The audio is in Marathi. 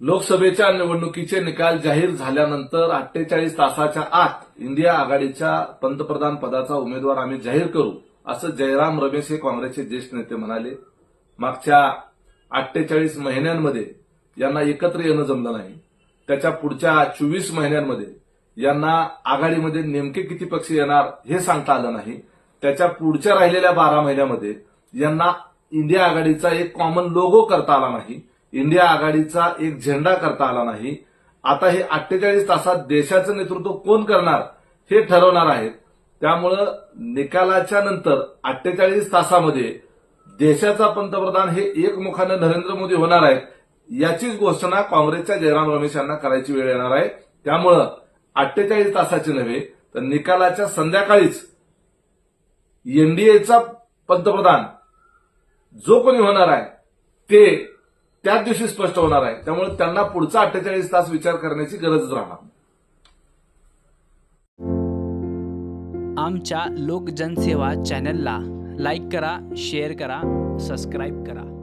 लोकसभेच्या निवडणुकीचे निकाल जाहीर झाल्यानंतर अठ्ठेचाळीस तासाच्या आत इंडिया आघाडीच्या पंतप्रधान पदाचा उमेदवार आम्ही जाहीर करू असं जयराम रमेश हे काँग्रेसचे ज्येष्ठ नेते म्हणाले. मागच्या अठ्ठेचाळीस महिन्यांमध्ये यांना एकत्र येणं जमलं नाही. त्याच्या पुढच्या चोवीस महिन्यांमध्ये यांना आघाडीमध्ये नेमके किती पक्ष येणार हे सांगता आलं नाही. त्याच्या पुढच्या राहिलेल्या बारा महिन्यामध्ये यांना इंडिया आघाडीचा एक कॉमन लोगो करता आला नाही. इंडिया आघाडीचा एक झेंडा करता आला नाही. आता हे अठ्ठेचाळीस तासात देशाचं नेतृत्व कोण करणार हे ठरवणार आहेत. त्यामुळं निकालाच्या नंतर अठ्ठेचाळीस तासामध्ये देशाचा पंतप्रधान हे एकमुखानं नरेंद्र मोदी होणार आहेत याचीच घोषणा काँग्रेसच्या जयराम रमेश यांना करायची वेळ येणार आहे. त्यामुळं अठ्ठेचाळीस तासाची नव्हे तर निकालाच्या संध्याकाळीच एनडीएचा पंतप्रधान जो कोणी होणार आहे ते त्याच दिवशी स्पष्ट होणार आहे. त्यामुळे त्यांना पुढचा अठ्ठेचाळीस तास विचार करण्याची गरज राहणार आमच्या लोक जनसेवा चॅनलला लाईक करा शेअर करा सबस्क्राईब करा.